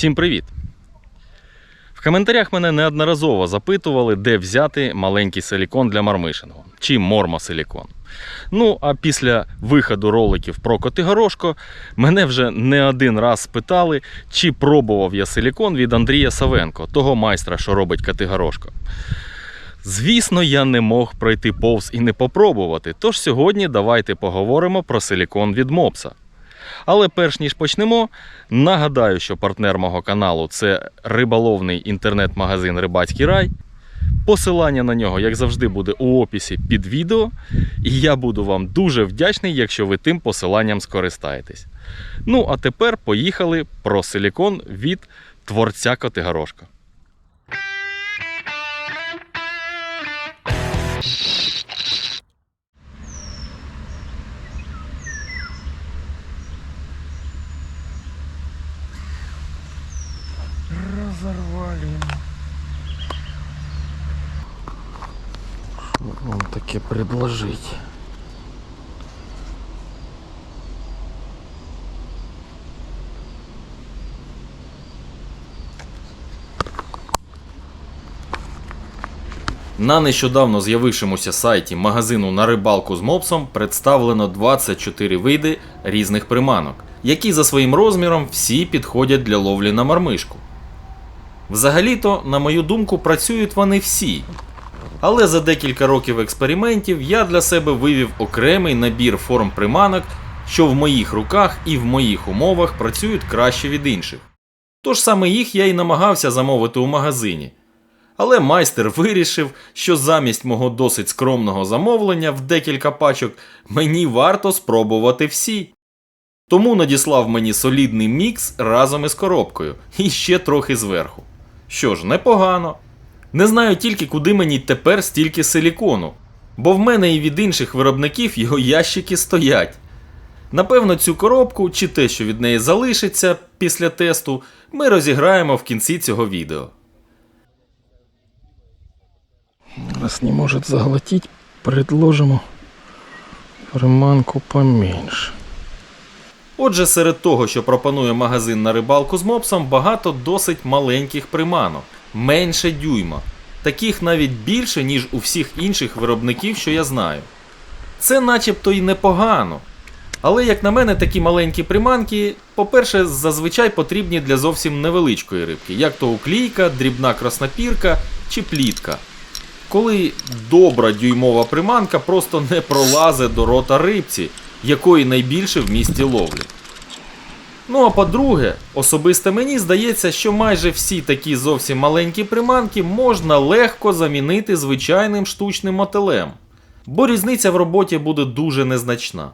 Всім привіт! В коментарях мене неодноразово запитували, де взяти маленький силікон для мармишингу чи мормосилікон. Ну, а після виходу роликів про Котигорошко мене вже не один раз спитали, чи пробував я силікон від Андрія Савенко, того майстра, що робить Котигорошко. Звісно, я не мог пройти повз і не попробувати. Тож сьогодні давайте поговоримо про силікон від Мопса. Але перш ніж почнемо, нагадаю, що партнер мого каналу це риболовний інтернет-магазин Рибацький рай. Посилання на нього, як завжди, буде у описі під відео. І я буду вам дуже вдячний, якщо ви тим посиланням скористаєтесь. Ну, а тепер поїхали про силікон від творця Котигорошка. Разорвали. Что вам таке предложить? На нещодавно з'явившомуся сайті магазину на рибалку з мопсом представлено 24 види різних приманок, які за своїм розміром всі підходять для ловлі на мармишку. Взагалі-то, на мою думку, працюють вони всі. Але за декілька років експериментів я для себе вивів окремий набір форм приманок, що в моїх руках і в моїх умовах працюють краще від інших. Тож саме їх я і намагався замовити у магазині. Але майстер вирішив, що замість мого досить скромного замовлення в декілька пачок мені варто спробувати всі. Тому надіслав мені солідний мікс разом із коробкою і ще трохи зверху. Що ж, непогано. Не знаю тільки, куди мені тепер стільки силікону, бо в мене і від інших виробників його ящики стоять. Напевно, цю коробку чи те, що від неї залишиться після тесту, ми розіграємо в кінці цього відео. Раз не может заглотить, предложим приманку поменьше. Отже, серед того, що пропонує магазин на рибалку з мопсом, багато досить маленьких приманок, менше дюйма, таких навіть більше, ніж у всіх інших виробників, що я знаю. Це начебто й непогано. Але, як на мене, такі маленькі приманки, по-перше, зазвичай потрібні для зовсім невеличкої рибки, як то уклійка, дрібна краснопірка чи плітка. Коли добра дюймова приманка просто не пролазить до рота рибці, якої найбільше в місті ловлі. Ну а по-друге, особисто мені здається, що майже всі такі зовсім маленькі приманки можна легко замінити звичайним штучним мотилем, бо різниця в роботі буде дуже незначна.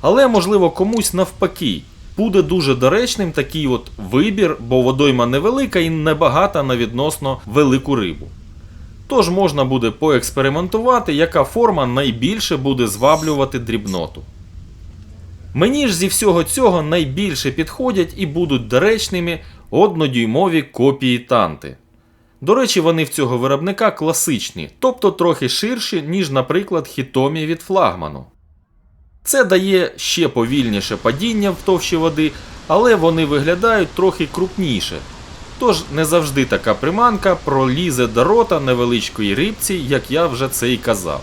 Але можливо комусь навпаки буде дуже доречним такий от вибір, бо водойма невелика і небагата на відносно велику рибу. Тож можна буде поекспериментувати, яка форма найбільше буде зваблювати дрібноту. Мені ж зі всього цього найбільше підходять і будуть доречними однодюймові копії танти. До речі, вони в цього виробника класичні, тобто трохи ширші, ніж, наприклад, хітомі від флагману. Це дає ще повільніше падіння в товщі води, але вони виглядають трохи крупніше. Тож не завжди така приманка пролізе до рота невеличкої рибці, як я вже це і казав.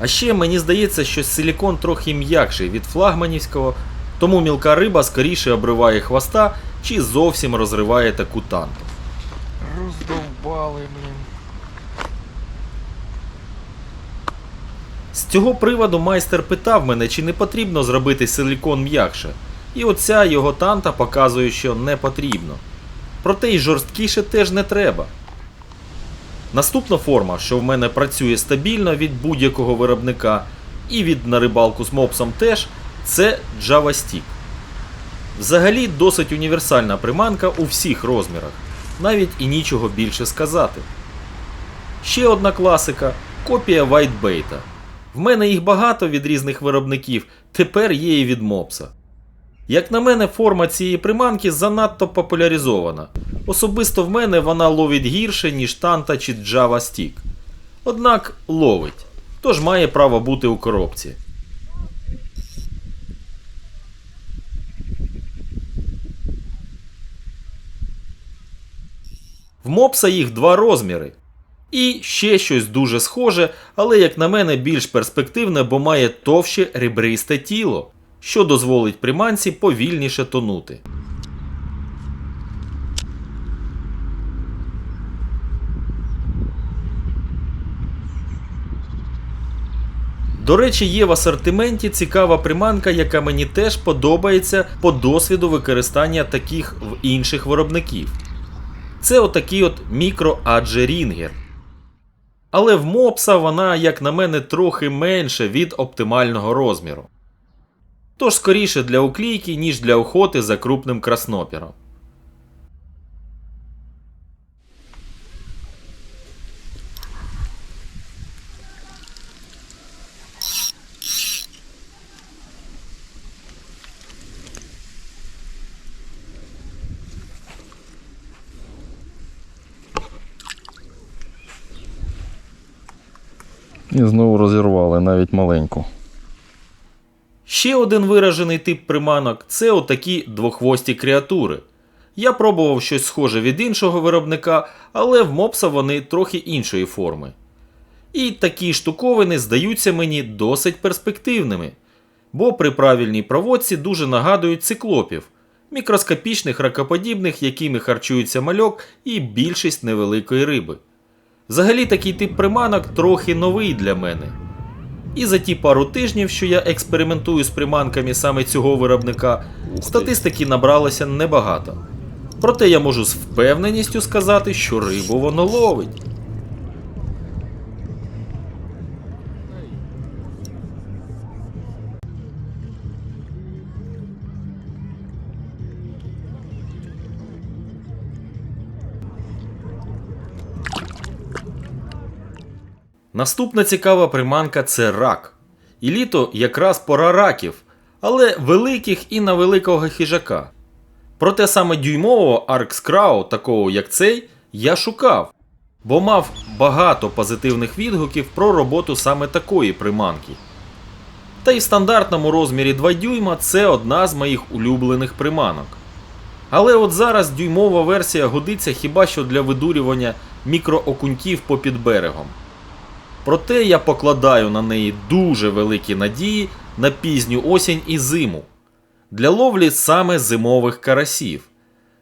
А ще мені здається, що силікон трохи м'якший від флагманівського, тому мілка риба скоріше обриває хвоста чи зовсім розриває таку танту. Раздолбали, блин. З цього приводу майстер питав мене, чи не потрібно зробити силікон м'якше. І оця його танта показує, що не потрібно. Проте й жорсткіше теж не треба. Наступна форма, що в мене працює стабільно від будь-якого виробника, і від на рибалку з мопсом теж, це Java Stick. Взагалі досить універсальна приманка у всіх розмірах, навіть і нічого більше сказати. Ще одна класика копія Whitebait. В мене їх багато від різних виробників, тепер є і від мопса. Як на мене, форма цієї приманки занадто популяризована. Особисто в мене вона ловить гірше, ніж танта чи Джава Stick. Однак ловить, тож має право бути у коробці. В мопса їх два розміри. І ще щось дуже схоже, але, як на мене, більш перспективне, бо має товще ребристе тіло, що дозволить приманці повільніше тонути. До речі, є в асортименті цікава приманка, яка мені теж подобається по досвіду використання таких в інших виробників. Це отакий от мікро Адже Рінгер. Але в мопса вона, як на мене, трохи менше від оптимального розміру. Тож скоріше для уклійки, ніж для охоти за крупним краснопіром. І знову розірвали навіть маленьку. Ще один виражений тип приманок це отакі двохвості креатури. Я пробував щось схоже від іншого виробника, але в мопса вони трохи іншої форми. І такі штуковини здаються мені досить перспективними, бо при правильній проводці дуже нагадують циклопів, мікроскопічних ракоподібних, якими харчується мальок і більшість невеликої риби. Взагалі такий тип приманок трохи новий для мене. І за ті пару тижнів, що я експериментую з приманками саме цього виробника, статистики набралося небагато. Проте я можу з впевненістю сказати, що рибу воно ловить. Наступна цікава приманка це рак. І літо якраз пора раків, але великих і на великого хижака. Проте саме дюймового аркскрау, такого як цей, я шукав, бо мав багато позитивних відгуків про роботу саме такої приманки. Та й в стандартному розмірі 2 дюйма це одна з моїх улюблених приманок. Але от зараз дюймова версія годиться хіба що для видурювання мікроокуньків попід берегом. Проте я покладаю на неї дуже великі надії на пізню осінь і зиму для ловлі саме зимових карасів.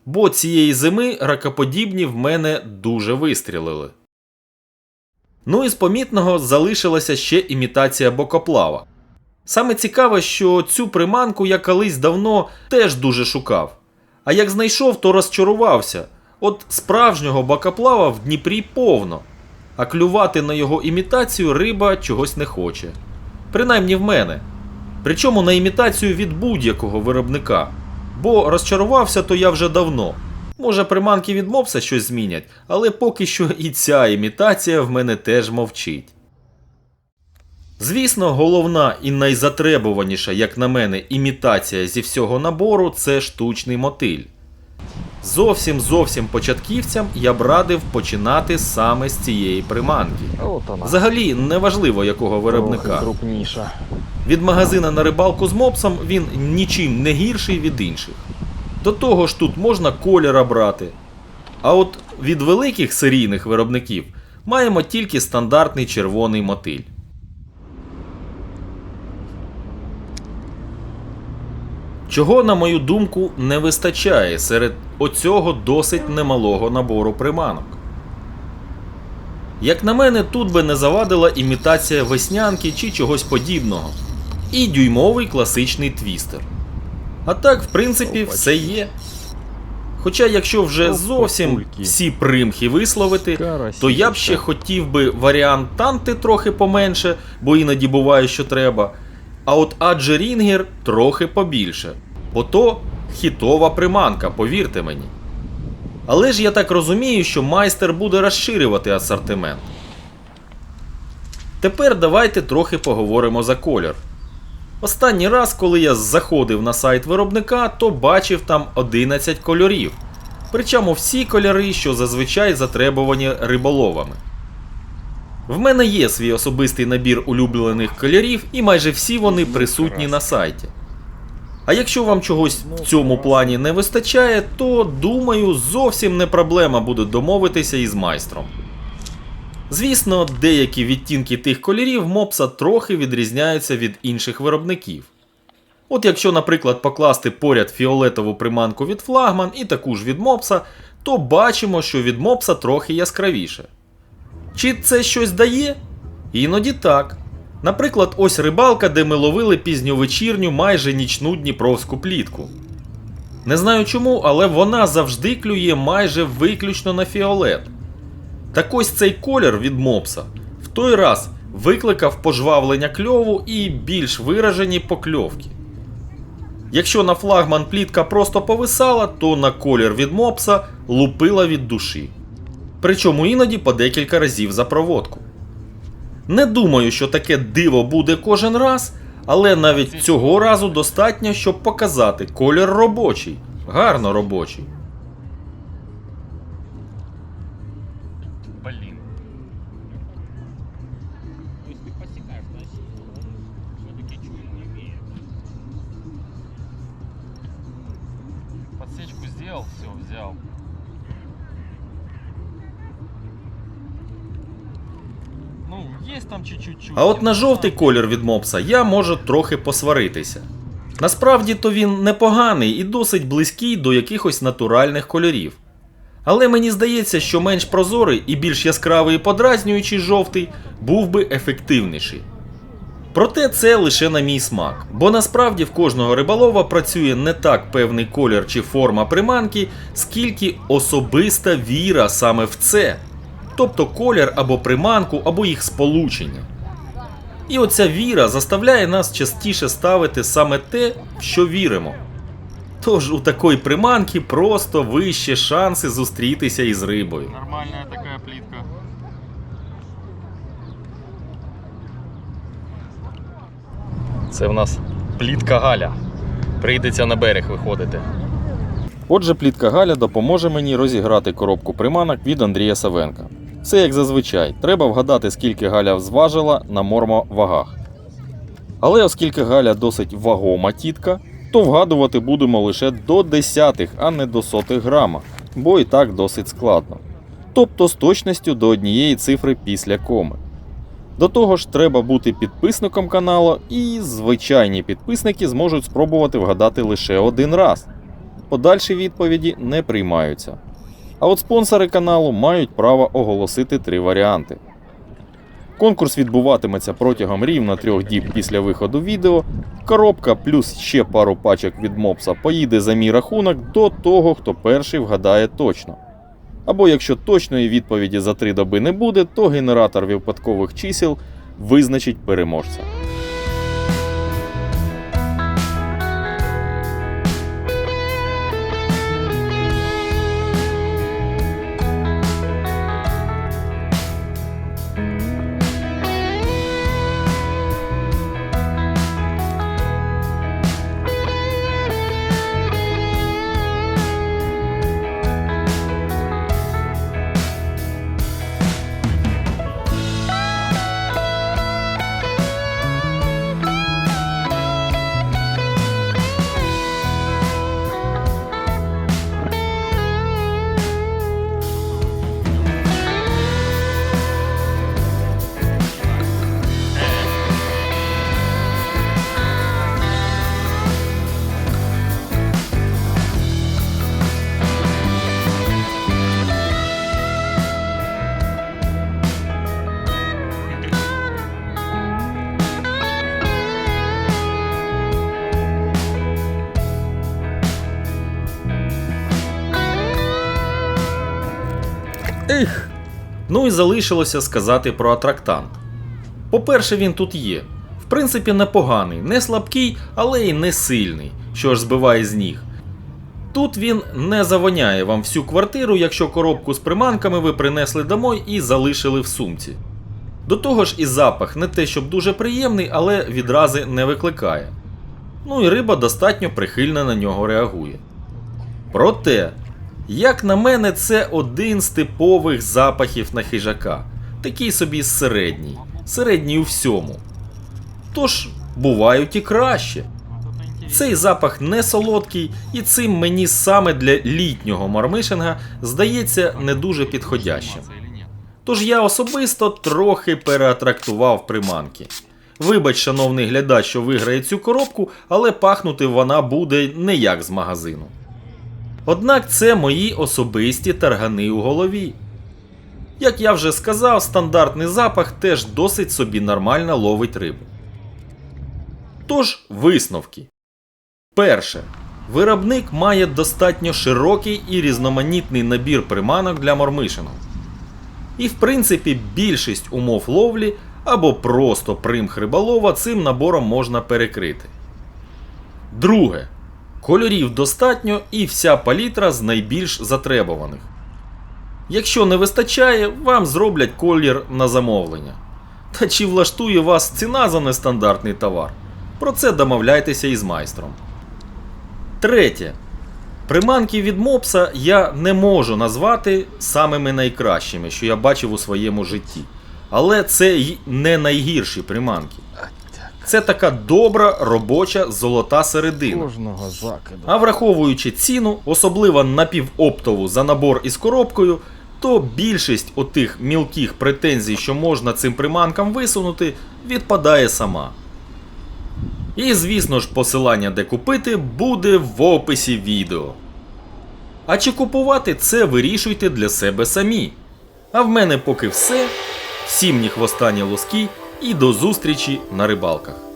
Бо цієї зими ракоподібні в мене дуже вистрілили. Ну і з помітного залишилася ще імітація бокоплава. Саме цікаве, що цю приманку я колись давно теж дуже шукав. А як знайшов, то розчарувався. От справжнього бокоплава в Дніпрі повно а клювати на його імітацію риба чогось не хоче. Принаймні в мене. Причому на імітацію від будь-якого виробника. Бо розчарувався то я вже давно. Може, приманки від мопса щось змінять, але поки що і ця імітація в мене теж мовчить. Звісно, головна і найзатребуваніша, як на мене, імітація зі всього набору це штучний мотиль. Зовсім зовсім початківцям я б радив починати саме з цієї приманки. Взагалі, неважливо якого виробника. Від магазина на рибалку з мопсом він нічим не гірший від інших. До того ж тут можна кольора брати. А от від великих серійних виробників маємо тільки стандартний червоний мотиль. Чого, на мою думку, не вистачає серед оцього досить немалого набору приманок. Як на мене, тут би не завадила імітація веснянки чи чогось подібного. І дюймовий класичний твістер. А так, в принципі, все є. Хоча, якщо вже зовсім всі примхи висловити, то я б ще хотів би варіант танти трохи поменше, бо іноді буває, що треба. А от адже рінгер трохи побільше. Бо то хітова приманка, повірте мені. Але ж я так розумію, що майстер буде розширювати асортимент. Тепер давайте трохи поговоримо за колір. Останній раз, коли я заходив на сайт виробника, то бачив там 11 кольорів. Причому всі кольори, що зазвичай затребувані риболовами. В мене є свій особистий набір улюблених кольорів, і майже всі вони присутні на сайті. А якщо вам чогось в цьому плані не вистачає, то думаю, зовсім не проблема буде домовитися із майстром. Звісно, деякі відтінки тих кольорів мопса трохи відрізняються від інших виробників. От якщо, наприклад, покласти поряд фіолетову приманку від флагман і таку ж від мопса, то бачимо, що від мопса трохи яскравіше. Чи це щось дає? Іноді так. Наприклад, ось рибалка, де ми ловили пізньовечірню майже нічну дніпровську плітку. Не знаю чому, але вона завжди клює майже виключно на фіолет. Так ось цей колір від мопса в той раз викликав пожвавлення кльову і більш виражені покльовки. Якщо на флагман плітка просто повисала, то на колір від мопса лупила від душі. Причому іноді по декілька разів за проводку. Не думаю, що таке диво буде кожен раз, але навіть цього разу достатньо, щоб показати колір робочий, гарно робочий. Имеет. Подсечку сделал, все, взял. Там чуть-чуть. А от на жовтий колір від мопса я можу трохи посваритися. Насправді то він непоганий і досить близький до якихось натуральних кольорів. Але мені здається, що менш прозорий і більш яскравий і подразнюючий жовтий був би ефективніший. Проте це лише на мій смак, бо насправді в кожного риболова працює не так певний колір чи форма приманки, скільки особиста віра саме в це, тобто колір або приманку, або їх сполучення. І оця віра заставляє нас частіше ставити саме те, в що віримо. Тож у такої приманки просто вищі шанси зустрітися із рибою. Нормальная такая плитка. Це в нас плітка Галя. Прийдеться на берег виходити. Отже, плітка Галя допоможе мені розіграти коробку приманок від Андрія Савенка. Все як зазвичай, треба вгадати, скільки Галя зважила на мормовагах. Але оскільки Галя досить вагома тітка, то вгадувати будемо лише до десятих, а не до сотих грама, бо і так досить складно. Тобто з точністю до однієї цифри після коми. До того ж, треба бути підписником каналу, і звичайні підписники зможуть спробувати вгадати лише один раз. Подальші відповіді не приймаються. А от спонсори каналу мають право оголосити три варіанти. Конкурс відбуватиметься протягом рівно трьох діб після виходу відео. Коробка плюс ще пару пачок від мопса поїде за мій рахунок до того, хто перший вгадає точно. Або якщо точної відповіді за три доби не буде, то генератор випадкових чисел визначить переможця. І залишилося сказати про атрактант. По-перше, він тут є. В принципі, непоганий, не слабкий, але й не сильний, що ж збиває з ніг. Тут він не завоняє вам всю квартиру, якщо коробку з приманками ви принесли домой і залишили в сумці. До того ж, і запах не те, щоб дуже приємний, але відрази не викликає. Ну і риба достатньо прихильно на нього реагує. Проте, як на мене, це один з типових запахів на хижака. Такий собі середній. Середній у всьому. Тож, бувають і краще. Цей запах не солодкий, і цим мені саме для літнього мармишинга здається не дуже підходящим. Тож я особисто трохи переатрактував приманки. Вибач, шановний глядач, що виграє цю коробку, але пахнути вона буде не як з магазину. Однак це мої особисті таргани у голові. Як я вже сказав, стандартний запах теж досить собі нормально ловить рибу. Тож, висновки. Перше. Виробник має достатньо широкий і різноманітний набір приманок для мормишингу. І в принципі більшість умов ловлі або просто примх риболова цим набором можна перекрити. Друге. Кольорів достатньо і вся палітра з найбільш затребуваних. Якщо не вистачає, вам зроблять колір на замовлення. Та чи влаштує вас ціна за нестандартний товар? Про це домовляйтеся із майстром. Третє. Приманки від мопса я не можу назвати самими найкращими, що я бачив у своєму житті. Але це й не найгірші приманки. Це така добра робоча золота середина. Кожного закиду. А враховуючи ціну, особливо напівоптову за набор із коробкою, то більшість отих мілких претензій, що можна цим приманкам висунути, відпадає сама. І звісно ж, посилання, де купити, буде в описі відео. А чи купувати це вирішуйте для себе самі. А в мене поки все. Всім ні хвоста, ні лоски і до зустрічі на рибалках.